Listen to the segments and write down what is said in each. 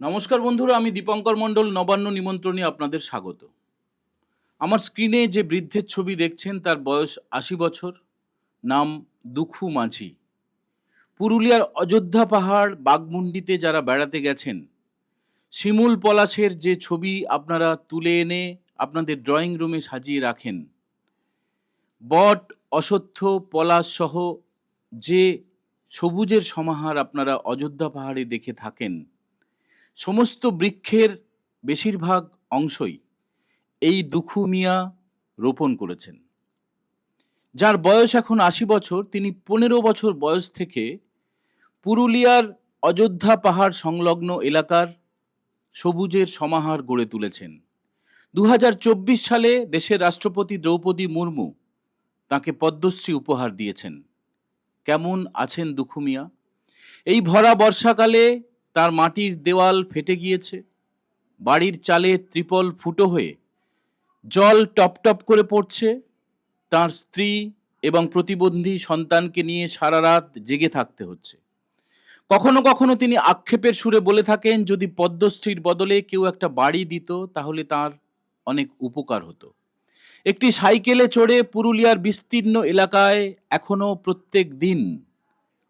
নমস্কার বন্ধুরা, আমি দীপঙ্কর মণ্ডল, নবান্ন নিমন্ত্রণে আপনাদের স্বাগত। আমার স্ক্রিনে যে বৃদ্ধের ছবি দেখছেন, তার বয়স আশি বছর, নাম দুখু মাঝি। পুরুলিয়ার অযোধ্যা পাহাড় বাগমুন্ডিতে যারা বেড়াতে গেছেন, শিমুল পলাশের যে ছবি আপনারা তুলে এনে আপনাদের ড্রয়িং রুমে সাজিয়ে রাখেন, বট, অশ্বত্থ, পলাশ সহ যে সবুজের সমাহার আপনারা অযোধ্যা পাহাড়ে দেখে থাকেন সমস্ত বৃক্ষের বেশিরভাগ অংশই এই দুখু মিয়া রোপণ করেছেন। যার বয়স এখন আশি বছর, তিনি পনেরো বছর বয়স থেকে পুরুলিয়ার অযোধ্যা পাহাড় সংলগ্ন এলাকার সবুজের সমাহার গড়ে তুলেছেন। দু হাজার চব্বিশ সালে দেশের রাষ্ট্রপতি দ্রৌপদী মুর্মু তাকে পদ্মশ্রী উপহার দিয়েছেন। কেমন আছেন দুখুমিয়া? এই ভরা বর্ষাকালে তার মাটির দেওয়াল ফেটে গিয়েছে। বাড়ির চালে ত্রিপল ফুটো হয়ে জল টপ টপ করে পড়ছে। তার স্ত্রী এবং প্রতিবন্ধী সন্তানকে নিয়ে সারা রাত জেগে থাকতে হচ্ছে। কখনো কখনো তিনি আক্ষেপের সুরে বলে থাকেন, যদি পদ্মশ্রীর বদলে কেউ একটা বাড়ি দিত, তাহলে তার অনেক উপকার হতো। একটি সাইকেলে চড়ে পুরুলিয়ার বিস্তীর্ণ এলাকায় এখনও প্রত্যেক দিন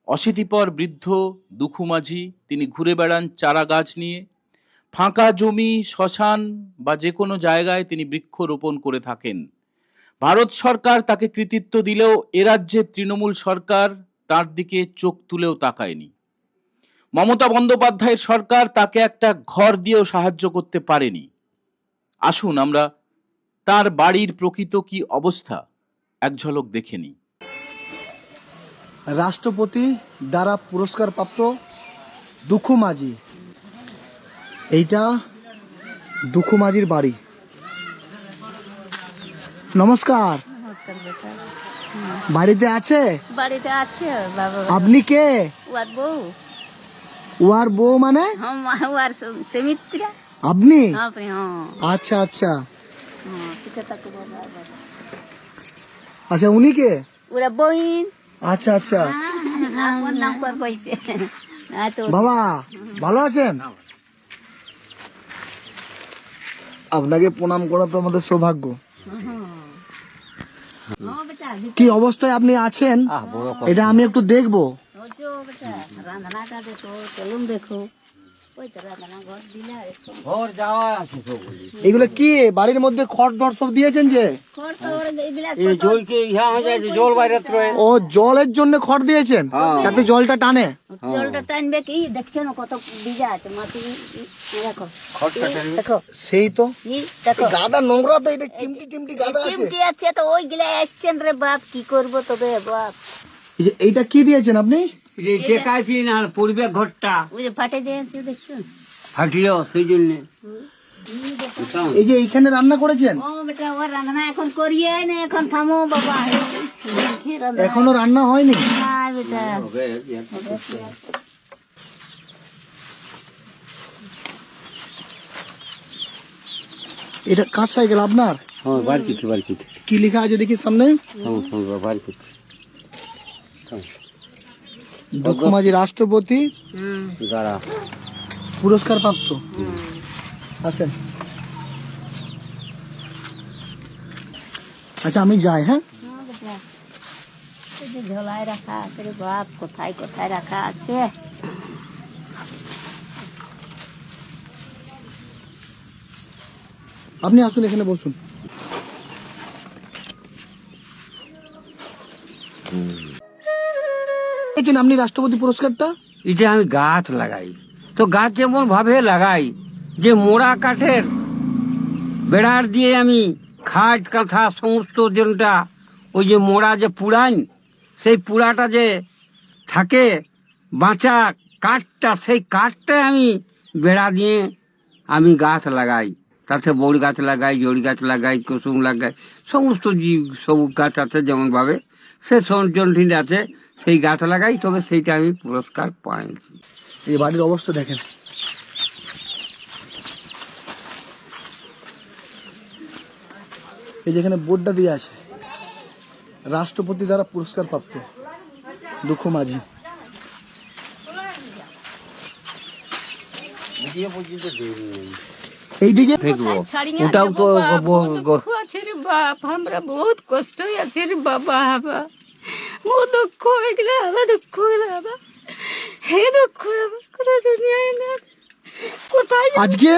অশীতিপর বৃদ্ধ দুখুমাঝি, তিনি ঘুরে বেড়ান চারা গাছ নিয়ে। ফাঁকা জমি, শ্মশান বা যে কোনো জায়গায় তিনি বৃক্ষ রোপণ করে থাকেন। ভারত সরকার তাকে কৃতিত্ব দিলেও এ রাজ্যের তৃণমূল সরকার তার দিকে চোখ তুলেও তাকায়নি। মমতা বন্দ্যোপাধ্যায়ের সরকার তাকে একটা ঘর দিয়েও সাহায্য করতে পারেনি। আসুন আমরা তার বাড়ির প্রকৃত কি অবস্থা, এক ঝলক দেখে নিই। রাষ্ট্রপতি দ্বারা পুরস্কারপ্রাপ্ত দুঃখু মাঝি এইটা দুঃখু মাঝির বাড়ি। নমস্কার। বাড়িতে আছে? বাড়িতে আছে বাবা। আপনি কে? ওয়ার বউ। ওয়ার বউ মানে? ওয়ার সেমিত্রা আপনি? হ্যাঁ। আচ্ছা আচ্ছা। হ্যাঁ আচ্ছা উনি কে? ওরা বইন। আচ্ছা আচ্ছা। বাবা ভালো আছেন? আপনাকে প্রণাম করা তো আমাদের সৌভাগ্য। কি অবস্থায় আপনি আছেন? এটা আমি একটু দেখব। দেখো। এগুলো কি? বাড়ির মধ্যে খড় ধর সব দিয়েছেন যে? ও জলের জন্য খড় দিয়েছেন? যাতে জলটা টানে। জলটা টানবে কি? দেখছ না কত বিজা আছে মাটি। দেখো। দেখো। সেই তো? গাদা নোংরা তো এটা চিমটি চিমটি গাদা আছে। চিমটি আছে তো ওইগুলা এসছেন রে বাপ কি করব তবে বাপ? এইটা কি দিয়েছেন আপনি? টেকাইছি না পূর্বে ঘরটা। ওই যে ফাটে দিয়েছে দেখছ? ফাটিল সেই জন্য এই যে এইখানে রান্না করেছেন? ও বেটা ও রান্না এখন করিয়ে না এখন থামো বাবা। এখনও রান্না হয়নি? না বেটা। এটা কার সাইকেল আপনার? হ্যাঁ বাড়ি কিছু বাড়ি কি লেখা আছে দেখি সামনে? বাড়ি কিছু দক্ষমাজি রাষ্ট্রপতি পুরস্কার প্রাপ্ত। আছেন আচ্ছা। আমি যাই হ্যাঁ? ঝোলায় রাখা আছে রে বাপ কোথায় কোথায় রাখা আছে? আপনি আসুন এখানে বসুন। পেয়েছেন আপনি রাষ্ট্রপতি পুরস্কারটা? এটা আমি গাছ লাগাই। তো গাছ যেমন ভাবে লাগাই, যে মোড়া কাঠের বেড়ার দিয়ে আমি খাট, কাঁথা, সমস্ত যেটা ওই যে মোড়া যে পুড়াই সেই পুড়াটা যে থাকে বাঁচা কাঠটা, সেই কাঠটা আমি বেড়া দিয়ে আমি গাছ লাগাই। তাতে বড় গাছ লাগাই, জড়ি গাছ লাগাই, কুসুম লাগাই, সমস্ত জীব, সবুজ গাছ আছে যেমন ভাবে। সে সঞ্চলটি আছে। সেই গাছ লাগাই তবে সেইটা আমি পুরস্কার পাইছি এই বাড়ির অবস্থা দেখেন। এই যেখানে বোর্ডটা দিয়ে আছে। রাষ্ট্রপতি দ্বারা পুরস্কার প্রাপ্ত দুঃখ মাঝি। এইদিকে ওটাও তো আমরা বহুত কষ্ট আছে রে বাবা। বহুত দুঃখ গেলে আবার দুঃখ আবার হে দুঃখ দুনিয়ায় না কোথায় আজকে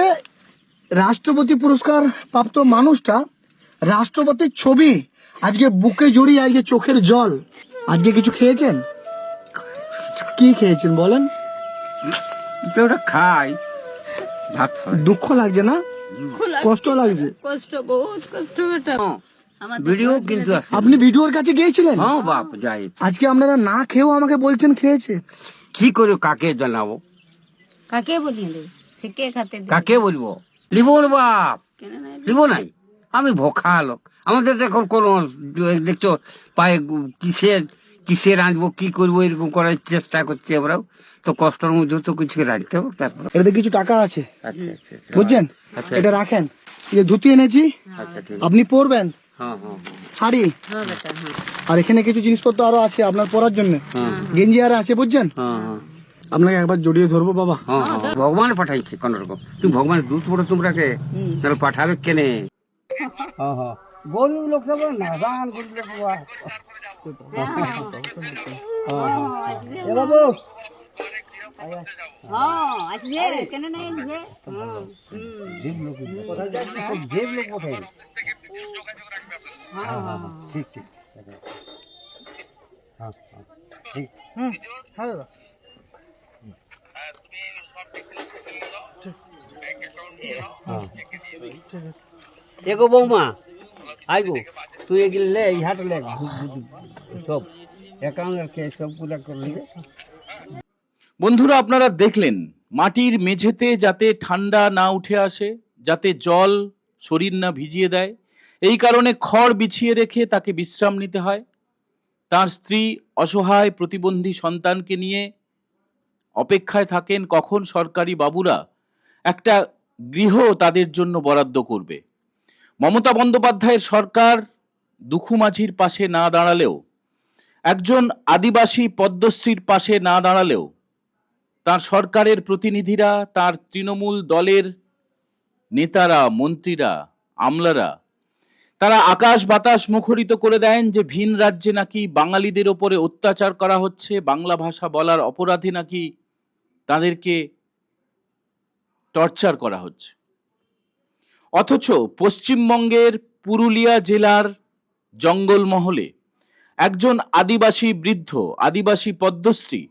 রাষ্ট্রপতি পুরস্কার প্রাপ্ত মানুষটা রাষ্ট্রপতির ছবি আজকে বুকে জড়িয়ে আজকে চোখের জল। আজকে কিছু খেয়েছেন? কি খেয়েছেন বলেন? ওটা খাই। দুঃখ লাগছে না? কষ্ট লাগছে। কষ্ট বহুত কষ্ট বেটা। ভিডিও কিন্তু আছে। আপনি ভিডিওর কাছে গিয়েছিলেন? হ্যাঁ বাপ যাই। আজকে আপনারা না খেয়েও আমাকে বলছেন খেয়েছে। কি করে কাকে জানাব? কাকে বলি সে কে খাতে কাকে বলব? লিব না বাপ। কেন নাই লিব? নাই? আমি ভোখা লোক। আমাদের এখন কোনো দেখছ পায়ে কিসের কিসে রাঁধবো কি করব এরকম করার চেষ্টা করছি আমরাও। তো কষ্টের মধ্যে তো কিছু রাঁধতে হবে তারপর এটাতে কিছু টাকা আছে। আচ্ছা আচ্ছা আচ্ছা। বুঝছেন? আচ্ছা। এটা রাখেন। এই যে ধুতি এনেছি। আপনি পরবেন। শাড়ি? হ্যাঁ বেটা হ্যাঁ। আর এখানে কিছু জিনিসপত্র আরও আছে আপনার পরার জন্য। হ্যাঁ গেঞ্জি আর আছে বুঝছেন? হ্যাঁ হ্যাঁ। আপনাকে একবার জড়িয়ে ধরবো বাবা। হ্যাঁ হ্যাঁ ভগবান পাঠাইছে কোন রকম তুমি ভগবানের দূত পড়ো তোমরাকে তাহলে পাঠাবে কেনে? হ্যাঁ হ্যাঁ। গরিব লোক সব নাজান গরিব লোক বাবা। এ বাবু হ্যাঁ আসবে কেন নাই আসবে? হ্যাঁ হুম। দেব লোক কোথায় ঠিক ঠিক। হ্যাঁ হ্যাঁ ঠিক। হ্যাঁ দাদা। এগো বৌমা আইগো তুই এগুলো লে এই হাট লে। সব অ্যাকাউন্ট কে সব পুরা করে বন্ধুরা আপনারা দেখলেন মাটির মেঝেতে যাতে ঠান্ডা না উঠে আসে যাতে জল শরীর না ভিজিয়ে দেয় এই কারণে খড় বিছিয়ে রেখে তাকে বিশ্রাম নিতে হয়। তার স্ত্রী অসহায় প্রতিবন্ধী সন্তানকে নিয়ে অপেক্ষায় থাকেন কখন সরকারি বাবুরা একটা গৃহ তাদের জন্য বরাদ্দ করবে। মমতা বন্দ্যোপাধ্যায়ের সরকার দুখু মাঝির পাশে না দাঁড়ালেও, একজন আদিবাসী পদ্মশ্রীর পাশে না দাঁড়ালেও, তার সরকারের প্রতিনিধিরা, তার তৃণমূল দলের নেতারা, মন্ত্রীরা, আমলারা তারা আকাশ বাতাস মুখরিত করে দেন যে ভিন রাজ্যে নাকি বাঙালিদের ওপরে অত্যাচার করা হচ্ছে, বাংলা ভাষা বলার অপরাধে নাকি তাদেরকে টর্চার করা হচ্ছে। অথচ পশ্চিমবঙ্গের পুরুলিয়া জেলার জঙ্গলমহলে একজন আদিবাসী বৃদ্ধ, আদিবাসী পদ্মশ্রী,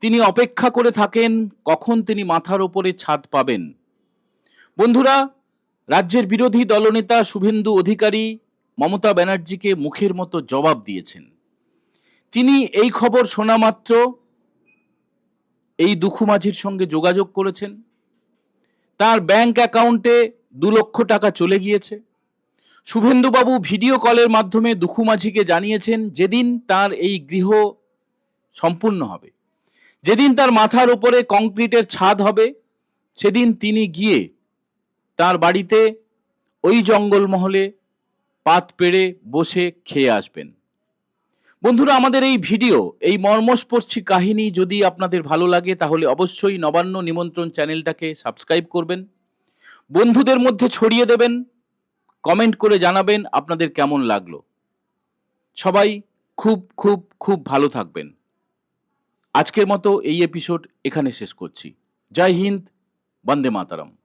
তিনি অপেক্ষা করে থাকেন কখন তিনি মাথার ওপরে ছাদ পাবেন। বন্ধুরা রাজ্যের বিরোধী দলনেতা শুভেন্দু অধিকারী মমতা ব্যানার্জিকে মুখের মতো জবাব দিয়েছেন। তিনি এই খবর শোনা মাত্র এই দুখু মাঝির সঙ্গে যোগাযোগ করেছেন। তার ব্যাংক অ্যাকাউন্টে দু লক্ষ টাকা চলে গিয়েছে। শুভেন্দুবাবু ভিডিও কলের মাধ্যমে দুখু মাঝিকে জানিয়েছেন, যেদিন তার এই গৃহ সম্পূর্ণ হবে, যেদিন তার মাথার উপরে কংক্রিটের ছাদ হবে, সেদিন তিনি গিয়ে তার বাড়িতে ওই জঙ্গলমহলে পাত পেড়ে বসে খেয়ে আসবেন। বন্ধুরা, আমাদের এই ভিডিও, এই মর্মস্পর্শী কাহিনী যদি আপনাদের ভালো লাগে, তাহলে অবশ্যই নবান্ন নিমন্ত্রণ চ্যানেলটাকে সাবস্ক্রাইব করবেন। বন্ধুদের মধ্যে ছড়িয়ে দেবেন, কমেন্ট করে জানাবেন আপনাদের কেমন লাগল। সবাই খুব খুব খুব ভালো থাকবেন। আজকের মতো এই এপিসোড এখানে শেষ করছি। জয় হিন্দ, বন্দে মাতারম।